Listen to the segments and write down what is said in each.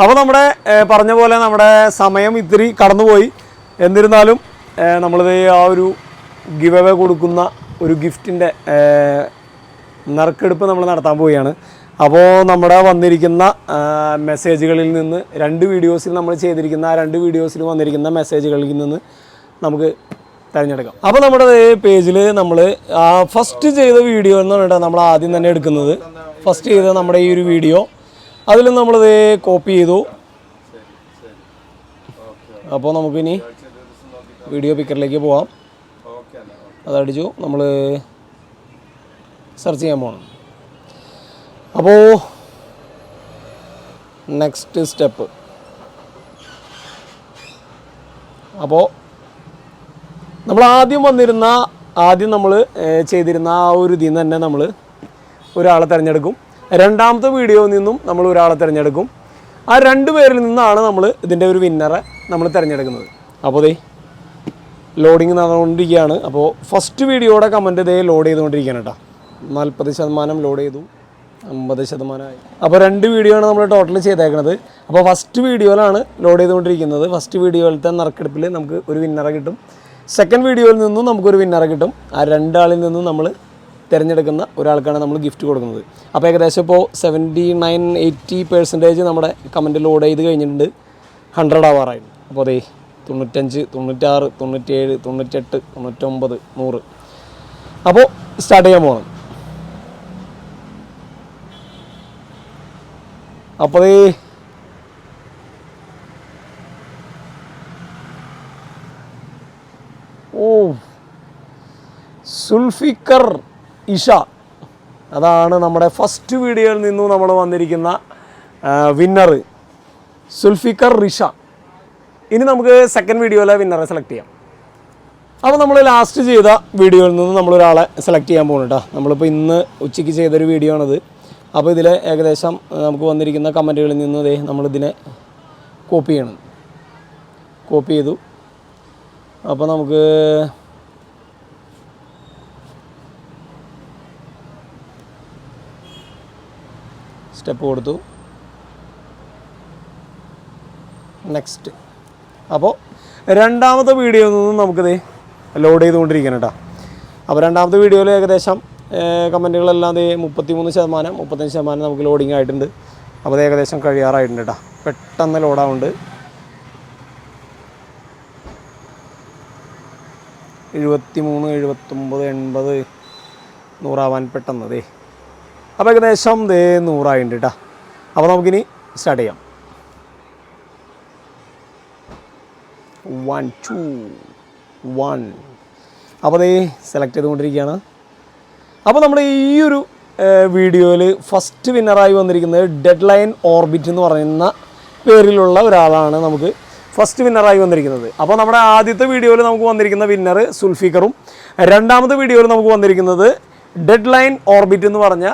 അപ്പോൾ നമ്മുടെ പറഞ്ഞ പോലെ നമ്മുടെ സമയം ഇത്തിരി കടന്നുപോയി. എന്നിരുന്നാലും നമ്മളിത് ആ ഒരു ഗിവ് അവേ കൊടുക്കുന്ന ഒരു ഗിഫ്റ്റിന്റെ നറുക്കെടുപ്പ് നമ്മൾ നടത്താൻ പോവുകയാണ്. അപ്പോൾ നമ്മുടെ വന്നിരിക്കുന്ന മെസ്സേജുകളിൽ നിന്ന് രണ്ട് വീഡിയോസിൽ നമ്മൾ ചെയ്തിരിക്കുന്ന ആ രണ്ട് വീഡിയോസിൽ വന്നിരിക്കുന്ന മെസ്സേജുകളിൽ നിന്ന് നമുക്ക് തിരഞ്ഞെടുക്കാം. അപ്പോൾ നമ്മുടെ പേജിൽ നമ്മൾ ഫസ്റ്റ് ചെയ്ത വീഡിയോ എന്ന് പറഞ്ഞിട്ട് നമ്മൾ ആദ്യം തന്നെ എടുക്കുന്നത്. ഫസ്റ്റ് ചെയ്ത നമ്മുടെ ഈ ഒരു വീഡിയോ അതിൽ നമ്മളിത് കോപ്പി ചെയ്തു. അപ്പോൾ നമുക്കിനി വീഡിയോ പിക്കറിലേക്ക് പോവാം. അതടിച്ചു. നമ്മൾ സെർച്ച് ചെയ്യാൻ പോകണം അപ്പോൾ നെക്സ്റ്റ് സ്റ്റെപ്പ് അപ്പോൾ നമ്മൾ ആദ്യം വന്നിരുന്ന ആദ്യം നമ്മൾ ചെയ്തിരുന്ന ആ ഒരു ഇതിൽ നിന്ന് തന്നെ നമ്മൾ ഒരാളെ തിരഞ്ഞെടുക്കും. രണ്ടാമത്തെ വീഡിയോയിൽ നിന്നും നമ്മൾ ഒരാളെ തിരഞ്ഞെടുക്കും. ആ രണ്ട് പേരിൽ നിന്നാണ് നമ്മൾ ഇതിന്റെ ഒരു വിന്നറെ നമ്മൾ തിരഞ്ഞെടുക്കുന്നത്. അപ്പോൾ ദേ ലോഡിങ് നടന്നുകൊണ്ടിരിക്കുകയാണ്. അപ്പോൾ ഫസ്റ്റ് വീഡിയോയുടെ കമന്റ് ഇതേ ലോഡ് ചെയ്തുകൊണ്ടിരിക്കുകയാണ് കേട്ടോ. നാൽപ്പത് ശതമാനം ലോഡ് ചെയ്തു. അമ്പത് ശതമാനമായി. അപ്പോൾ രണ്ട് വീഡിയോ ആണ് നമ്മൾ ടോട്ടൽ ചെയ്തേക്കുന്നത് അപ്പോൾ ഫസ്റ്റ് വീഡിയോയിലാണ് ലോഡ് ചെയ്തുകൊണ്ടിരിക്കുന്നത്. ഫസ്റ്റ് വീഡിയോയിലത്തെ നറുക്കെടുപ്പിൽ നമുക്ക് ഒരു വിന്നറെ കിട്ടും. സെക്കൻഡ് വീഡിയോയിൽ നിന്നും നമുക്കൊരു വിന്നറെ കിട്ടും. ആ രണ്ടാളിൽ നിന്നും നമ്മൾ തിരഞ്ഞെടുക്കുന്ന ഒരാൾക്കാണ് നമ്മൾ ഗിഫ്റ്റ് കൊടുക്കുന്നത്. അപ്പോൾ ഏകദേശം ഇപ്പോൾ സെവന്റി നയൻ എയ്റ്റി പെർസെന്റേജ് നമ്മുടെ കമന്റ് ലോഡ് ചെയ്ത് കഴിഞ്ഞിട്ടുണ്ട്. ഹൺഡ്രഡ് ആവാറായിരുന്നു അപ്പോൾ അതേ തൊണ്ണൂറ്റഞ്ച് തൊണ്ണൂറ്റാറ് തൊണ്ണൂറ്റേഴ് തൊണ്ണൂറ്റെട്ട് തൊണ്ണൂറ്റൊമ്പത് നൂറ്. അപ്പോൾ സ്റ്റാർട്ട് ചെയ്യാൻ പോകണം അപ്പോൾ അതേ ഓ സുൽഫിക്കർ ഇഷ. അതാണ് നമ്മുടെ ഫസ്റ്റ് വീഡിയോയിൽ നിന്നും നമ്മൾ വന്നിരിക്കുന്ന വിന്നർ സുൽഫിക്കർ റിഷ. ഇനി നമുക്ക് സെക്കൻഡ് വീഡിയോയിലെ വിന്നറെ സെലക്ട് ചെയ്യാം. അപ്പോൾ നമ്മൾ ലാസ്റ്റ് ചെയ്ത വീഡിയോയിൽ നിന്ന് നമ്മളൊരാളെ സെലക്ട് ചെയ്യാൻ പോകുന്നു കേട്ടോ നമ്മളിപ്പോൾ ഇന്ന് ഉച്ചയ്ക്ക് ചെയ്തൊരു വീഡിയോ ആണത്. അപ്പോൾ ഇതിൽ ഏകദേശം നമുക്ക് വന്നിരിക്കുന്ന കമന്റുകളിൽ നിന്ന് ദേ നമ്മളിതിനെ കോപ്പി ചെയ്യണം. കോപ്പി ചെയ്തു. അപ്പോൾ നമുക്ക് സ്റ്റെപ്പ് കൊടുത്തു. നെക്സ്റ്റ് അപ്പോൾ രണ്ടാമത്തെ വീഡിയോയിൽ നിന്നും നമുക്കിത് ലോഡ് ചെയ്തുകൊണ്ടിരിക്കണം കേട്ടോ. അപ്പോൾ രണ്ടാമത്തെ വീഡിയോയിൽ ഏകദേശം കമന്റുകളെല്ലാം ദേ മുപ്പത്തിമൂന്ന് ശതമാനം മുപ്പത്തഞ്ച് ശതമാനം നമുക്ക് ലോഡിങ് ആയിട്ടുണ്ട്. അപ്പോൾ അത് ഏകദേശം കഴിയാറായിട്ടുണ്ട് കേട്ടോ. പെട്ടെന്ന് ലോഡാവുന്നുണ്ട് എഴുപത്തി മൂന്ന് എഴുപത്തൊമ്പത് എൺപത് നൂറാവാൻ പെട്ടെന്ന് ദേ. അപ്പോൾ ഏകദേശം ദേ നൂറായിട്ടുണ്ട് കേട്ടോ അപ്പോൾ നമുക്കിനി സ്റ്റാർട്ട് ചെയ്യാം. വൺ ടു വൺ അപ്പോൾ ദേ സെലക്ട് ചെയ്തുകൊണ്ടിരിക്കുകയാണ്. അപ്പോൾ നമ്മൾ ഈ ഒരു വീഡിയോയിൽ ഫസ്റ്റ് വിന്നറായി വന്നിരിക്കുന്നത് ഡെഡ് ലൈൻ ഓർബിറ്റ് എന്ന് പറയുന്ന പേരിലുള്ള ഒരാളാണ് നമുക്ക് ഫസ്റ്റ് വിന്നറായി വന്നിരിക്കുന്നത്. അപ്പോൾ നമ്മുടെ ആദ്യത്തെ വീഡിയോയിൽ നമുക്ക് വന്നിരിക്കുന്ന വിന്നർ സുൽഫിക്കറും രണ്ടാമത്തെ വീഡിയോയിൽ നമുക്ക് വന്നിരിക്കുന്നത് ഡെഡ് ലൈൻ ഓർബിറ്റ് എന്ന് പറഞ്ഞ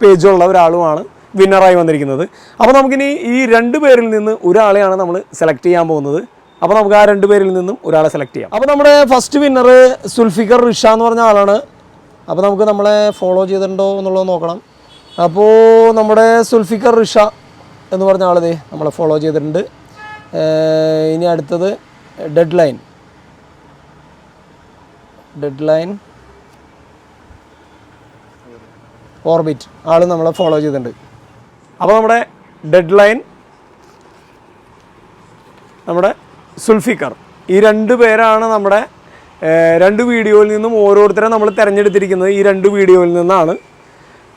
പേജുള്ള ഒരാളുമാണ് വിന്നറായി വന്നിരിക്കുന്നത്. അപ്പോൾ നമുക്കിനി ഈ രണ്ട് പേരിൽ നിന്ന് ഒരാളെയാണ് നമ്മൾ സെലക്ട് ചെയ്യാൻ പോകുന്നത്. അപ്പോൾ നമുക്ക് ആ രണ്ട് പേരിൽ നിന്നും ഒരാളെ സെലക്ട് ചെയ്യാം. അപ്പോൾ നമ്മുടെ ഫസ്റ്റ് വിന്നർ സുൽഫിക്കർ റിഷ എന്ന് പറഞ്ഞ ആളാണ്. അപ്പോൾ നമുക്ക് നമ്മളെ ഫോളോ ചെയ്തിട്ടുണ്ടോ എന്നുള്ളത് നോക്കണം. അപ്പോൾ നമ്മുടെ സുൽഫിക്കർ റിഷ എന്ന് പറഞ്ഞ ദേ നമ്മളെ ഫോളോ ചെയ്തിട്ടുണ്ട്. ഇനി അടുത്തത് dead line dead line orbit. ആൾ നമ്മളെ ഫോളോ ചെയ്തിട്ടുണ്ട്. അപ്പോൾ നമ്മുടെ ഡെഡ് ലൈൻ നമ്മുടെ സുൽഫിക്കർ. ഈ രണ്ട് പേരാണ് നമ്മുടെ രണ്ട് വീഡിയോയിൽ നിന്നും ഓരോരുത്തരെ നമ്മൾ തിരഞ്ഞെടുത്തിരിക്കുന്നത് ഈ രണ്ട് വീഡിയോയിൽ നിന്നാണ്.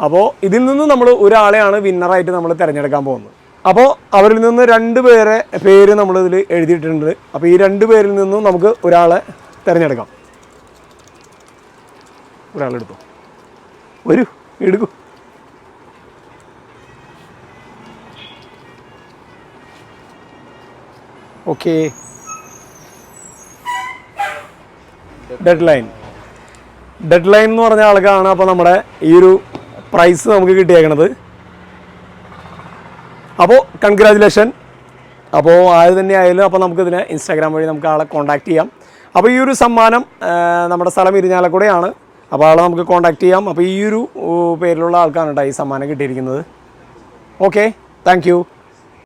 അപ്പോൾ ഇതിൽ നിന്ന് നമ്മൾ ഒരാളെയാണ് വിന്നറായിട്ട് നമ്മൾ തിരഞ്ഞെടുക്കാൻ പോകുന്നത്. അപ്പോൾ അവരിൽ നിന്ന് രണ്ട് പേരെ പേര് നമ്മളിതിൽ എഴുതിയിട്ടുണ്ട്. അപ്പോൾ ഈ രണ്ട് പേരിൽ നിന്നും നമുക്ക് ഒരാളെ തിരഞ്ഞെടുക്കാം. ഒരാളെടുത്തു? വരൂ എടുക്കൂ. Okay. Dead line dead line എന്ന് പറഞ്ഞ ആൾക്കാണ് അപ്പോൾ നമ്മുടെ ഈ ഒരു പ്രൈസ് നമുക്ക് കിട്ടിയേക്കണത്. അപ്പോൾ കൺഗ്രാജുലേഷൻ അപ്പോൾ ആര് തന്നെ ആയാലും അപ്പോൾ നമുക്കിതിനെ ഇൻസ്റ്റാഗ്രാം വഴി നമുക്ക് ആളെ കോൺടാക്ട് ചെയ്യാം. അപ്പോൾ ഈ ഒരു സമ്മാനം നമ്മുടെ സ്ഥലം ഇരിഞ്ഞാലക്കുടയാണ്. അപ്പോൾ ആളെ നമുക്ക് കോൺടാക്ട് ചെയ്യാം. അപ്പോൾ ഈ ഒരു പേരിലുള്ള ആൾക്കാണ് ഈ സമ്മാനം കിട്ടിയിരിക്കുന്നത്. Okay thank